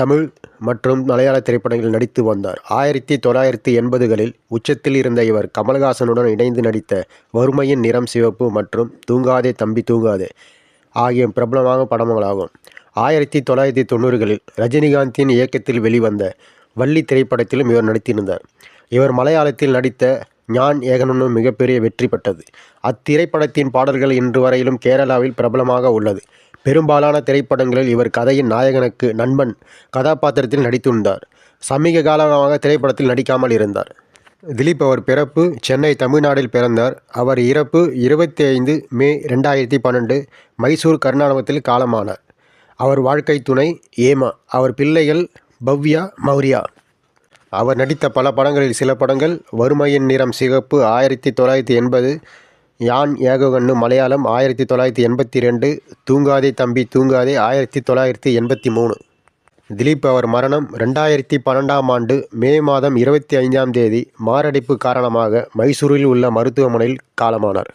தமிழ் மற்றும் மலையாள திரைப்படங்களில் நடித்து வந்தார். ஆயிரத்தி தொள்ளாயிரத்தி எண்பதுகளில் உச்சத்தில் இருந்த இவர் கமல்ஹாசனுடன் இணைந்து நடித்த வறுமையின் நிறம் சிவப்பு மற்றும் தூங்காதே தம்பி தூங்காதே ஆகிய பிரபலமான படங்களாகும். ஆயிரத்தி தொள்ளாயிரத்தி தொண்ணூறுகளில் ரஜினிகாந்தின் இயக்கத்தில் வெளிவந்த வள்ளி திரைப்படத்திலும் இவர் நடித்திருந்தார். இவர் மலையாளத்தில் நடித்த ஞான் ஏகனும் மிகப்பெரிய வெற்றி பெற்றது. அத்திரைப்படத்தின் பாடல்கள் இன்று வரையிலும் கேரளாவில் பிரபலமாக உள்ளது. பெரும்பாலான திரைப்படங்களில் இவர் கதையின் நாயகனுக்கு நண்பன் கதாபாத்திரத்தில் நடித்துள்ளார் சமீக காலமாக திரைப்படத்தில் நடிக்காமல் இருந்தார். திலீப் அவர் பிறப்பு சென்னை தமிழ்நாட்டில் பிறந்தார். அவர் இறப்பு இருபத்தி ஐந்து மே ரெண்டாயிரத்தி பன்னெண்டு மைசூர் கர்நாடகத்தில் காலமானார். அவர் வாழ்க்கை துணை ஏமா அவர் பிள்ளைகள் பவ்யா மௌரியா. அவர் நடித்த பல படங்களில் சில படங்கள் வறுமையின் நிறம் சிகப்பு ஆயிரத்தி தொள்ளாயிரத்தி எண்பது யான் ஏககண்ணு மலையாளம் ஆயிரத்தி தொள்ளாயிரத்தி எண்பத்தி ரெண்டு தூங்காதே தம்பி தூங்காதே ஆயிரத்தி தொள்ளாயிரத்தி எண்பத்தி மூணு திலீப் அவர் மரணம் ரெண்டாயிரத்தி பன்னெண்டாம் ஆண்டு மே மாதம் இருபத்தி ஐந்தாம் தேதி மாரடைப்பு காரணமாக மைசூரில் உள்ள மருத்துவமனையில் காலமானார்.